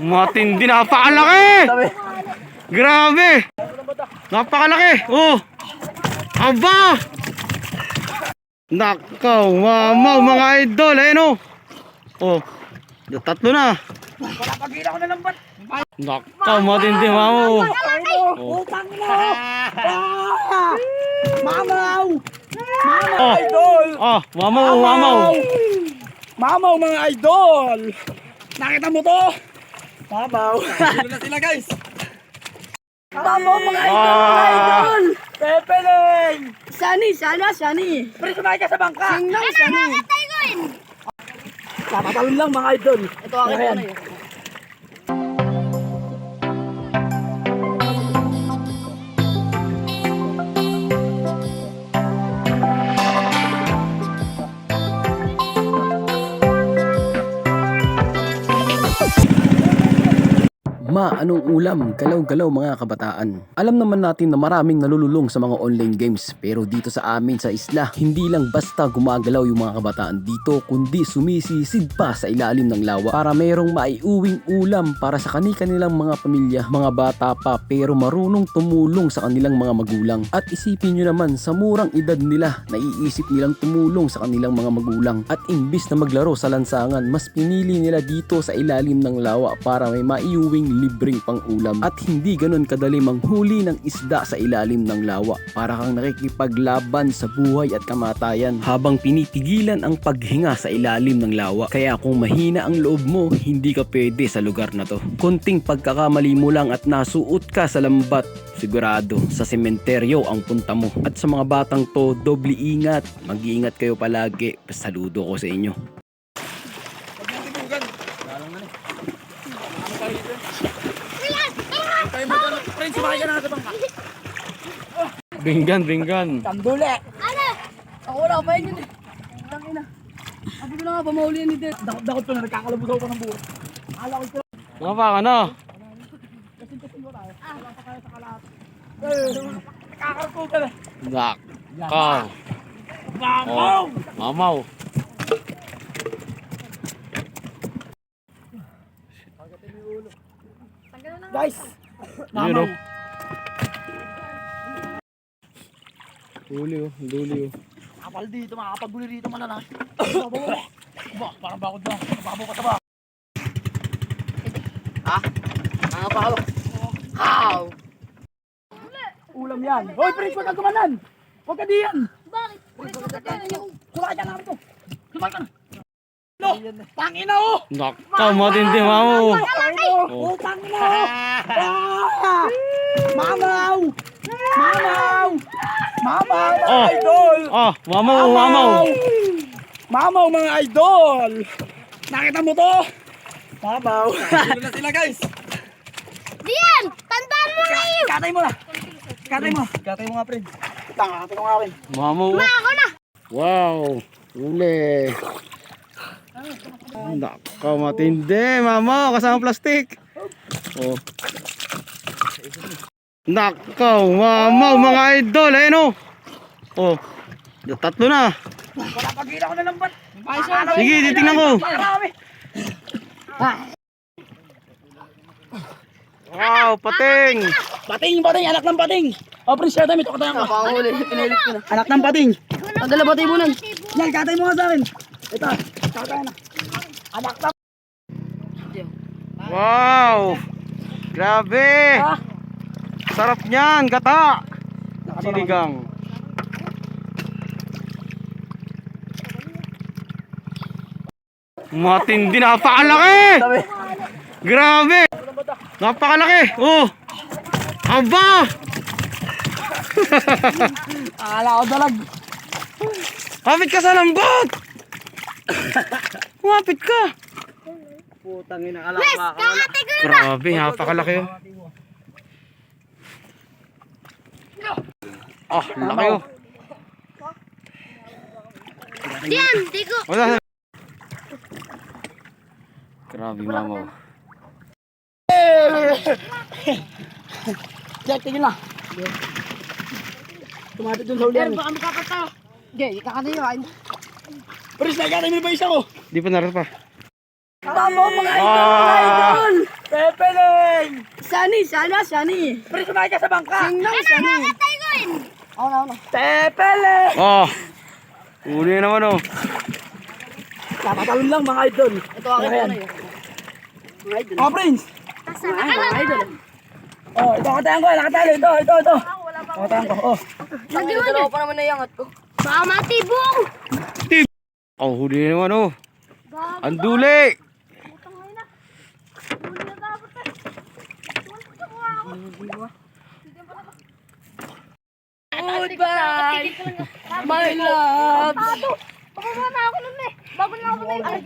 Matindi, napakalaki! Grabe! Napakalaki! Oh! Aba! Nakaw, mamaw mga idol, ayun oh! Oh, tatlo na. Pagkakita ko na lang ba't? Nakaw, matindi mamaw. Oh! Ah! Mamaw! Oh, Idol! oh, mamaw, mamaw. Mamaw mga idol! Nakita mo to? Mamaw! Sino na sila guys? Mamaw mga Ah. Pepeleng! Sani, sana, Sani. Pre, sumay ka sa bangka! Tingnan, Sani. Tapatalon lang mga idol! Ito akin ano yun. Ma, anong ulam? Galaw-galaw mga kabataan. Alam naman natin na maraming nalululong sa mga online games pero dito sa amin sa isla, hindi lang basta gumagalaw yung mga kabataan dito kundi sumisisid pa sa ilalim ng lawa para mayroong maiuwing ulam para sa kani-kanilang mga pamilya, mga bata pa pero marunong tumulong sa kanilang mga magulang. At isipin nyo naman sa murang edad nila, naiisip nilang tumulong sa kanilang mga magulang at imbis na maglaro sa lansangan, mas pinili nila dito sa ilalim ng lawa para may maiuwing libreng pang-ulam at hindi ganun kadali manghuli ng isda sa ilalim ng lawa para kang nakikipaglaban sa buhay at kamatayan habang pinipigilan ang paghinga sa ilalim ng lawa. Kaya kung mahina ang loob mo, hindi ka pwede sa lugar na to. Kunting pagkakamali mo lang at nasuot ka sa lambat, sigurado sa sementeryo ang punta mo. At sa mga batang to, doble ingat. Mag-iingat kayo palagi. Saludo ko sa inyo. Tayo mo dyan. Pre, sumay ka na sa bangka! Binggan, binggan. Kandule! Ako wala pa yun eh. Ang ina. Sabi ko na nga, pamahuli yan ni Det. Dakot-dakot pa na nagkakalabusaw pa ng buo. Akala ko sila. Mga ka na. Kakarpo ka na. Nakaw. Mamaw! Mamaw. Guys! Yun Mamaw! oh. Duli oh, duli oh. Kapal dito, makakapaguli dito malala. ba, parang bakod na. Babo ka ba? Mga pao. How? Ulam yan. Hoy, Prince, huwag ka gumanan. Huwag ka diyan. Bakit? Sumakay ka na rito. Sumakay ka na. No, tangina oh! Nakaw, matindi mamaw. Oh, tangina oh! Ah! Mamaw! Mamaw! Mamaw, mga Oh. idol! Oh, mamaw, mamaw. Mamaw, mga idol! Nakita mo to? Mamaw. Sino na sila, guys? Diyan! Tandaan mo na yun! Katay mo na. Katay mo. Katay mo nga, friend. Tanga, katay mo nga, friend. Mamaw. oh. Ako na! Wow, uli. Nakaw, matindi. Mamaw, kasama plastic. Oh. Nakaw, mamaw, mga idol. Ayun oh. Oh, tatlo na. Wala pagkita ko na lang ba't? Sige, titingnan ko. Wow, pating. Pating, pating, anak ng pating. O, Prince, share ito katayan ko. Anak ng pating. Ang dala ba tayo nun? Yan, katay mo nga sa akin. Ito, Wow. Grabe. Ah. Sarap niyan, gata. Sinigang. Matindi, napakalaki. Grabe. Napakalaki. Oh. Aba. Akala ko dalag. Kapit ka sa lambot. Kumapit ka. Putang ina, alam Yes! Kakate ko na! Grabe, napakalaki oh. Ah, laki oh. Diyan! Di ko! Wala. Grabe mama. oh. Jack, tingin na. Tumapit dun sa ulian. Baka makapataw. Okay, kakate yun. Prince, nagkatay mo ba isa ko? Di pa naroon pa. Tama mga idol, Ah. mga idol! Sani, sana, Sani. Pre, sumakay ka sa bangka. Singnang, Sani. Ako na, ako na. Tepele. Oh. Uli naman oh. Tapatalon lang mga idol. Ito ako na yun. Mga idol. Mga prince. Mga idol. Oh, ito katayan ko. Nakatalo. Ito, ito, ito. Katayan ko. Oh. Nagdiwan Dalawa pa naman na iangat ko. Baka matibong! Oh, huli naman oh. Ang duli. Goodbye! My love! Pababa na ako nun eh. Bago na ako tumitig.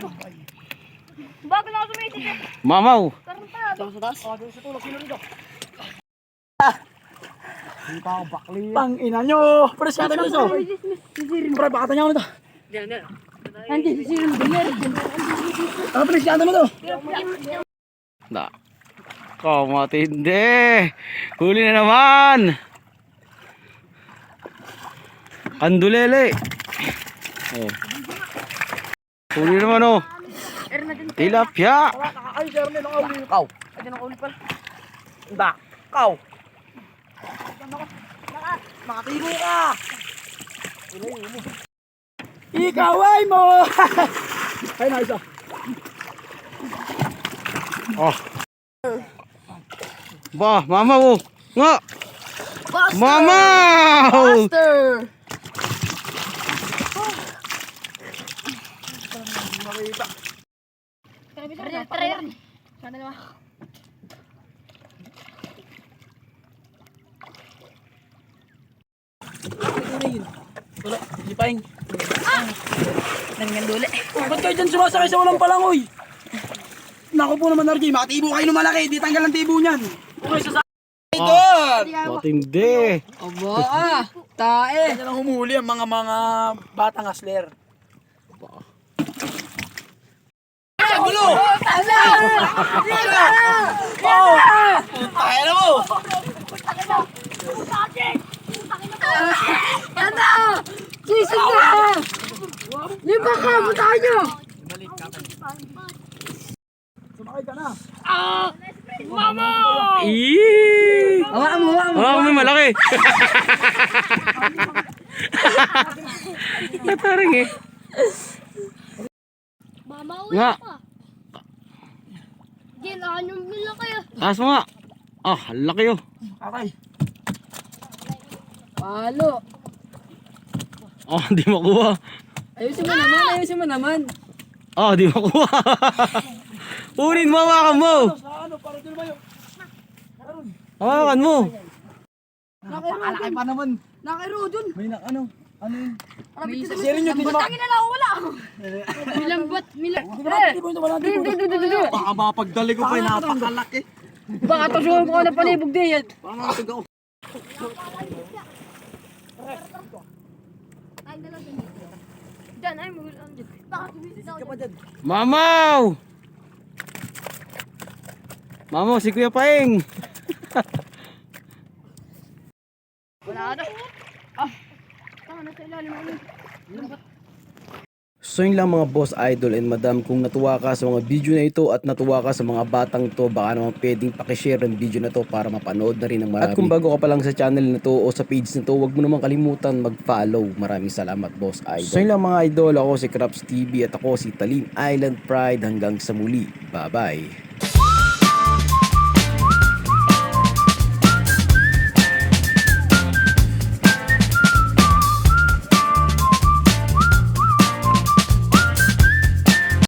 Bago na ako tumitig. Mamaw. Ito sa taas. Pang ina nyo. Pre, sa atin ito. Pre, baka tanyaw nito. Hindi, si Sir Binger. Ano, pre, sa atin ito. Na. Kau matindi. Huli na naman. Andulele. Oh. Huli naman oh. Tilapia. Ay, may nakauli. Kaw. Ay, nakauli pala. Da. Kaw. Makatiro ka. Ikaw ay mo. Ay, na isa. Oh. Ba, mama oh. Nga. Mama! Yan. Sana naman. Wala, hindi paing. Nangan duli. Ba't kayo dyan sumasakay sa walang palangoy? Naku po naman, Argy. Makatibo kayo ng malaki. Di tanggal ang tibo niyan. Okay, sa Idol! Matindi. Aba ah! Tae! Kanya lang humuli ang mga mga batang asler. Sa gulo! Ala! Oh! Tayo na mo! Ano? Gising na! Lima ka! Mutahan nyo! Sumakay ka na. Eee. Hawakan mo, hawakan mo. Oh, may malaki. Nataring eh. Mama, uwi pa. Gen, anong nila kayo? Taas mo nga. Ah, laki oh. Okay. Palo! Oh, di makuha. Ayusin mo naman, ayusin mo naman. Oh, di makuha. Unin mo, hawakan mo. Ano, yun? Hawakan mo. Napakalaki pa naman. Nakiro dun. May na, ano? Ano yun? May isa Siri nyo, di ba? Tangin na lang, wala. Milambat, milam. Di ba natin mo? Wala. Baka mapagdali ko pa, napakalaki. Baka tasuhin ko na palibog din yan. Baka Diyan, ay, magul ang dyan. Bakit umisit ako dyan? Mamaw! Mamaw, si Kuya Paeng. Wala na. Ah, tama na sa ilalim ako. So yun lang mga boss idol and madam kung natuwa ka sa mga video na ito at natuwa ka sa mga batang to baka naman pwedeng pakishare ang video na to para mapanood na rin ng marami. At kung bago ka pa lang sa channel na to o sa page na to wag mo naman kalimutan mag-follow. Maraming salamat boss idol. So yun lang mga idol ako si Craps TV at ako si Talim Island Pride hanggang sa muli. Bye bye.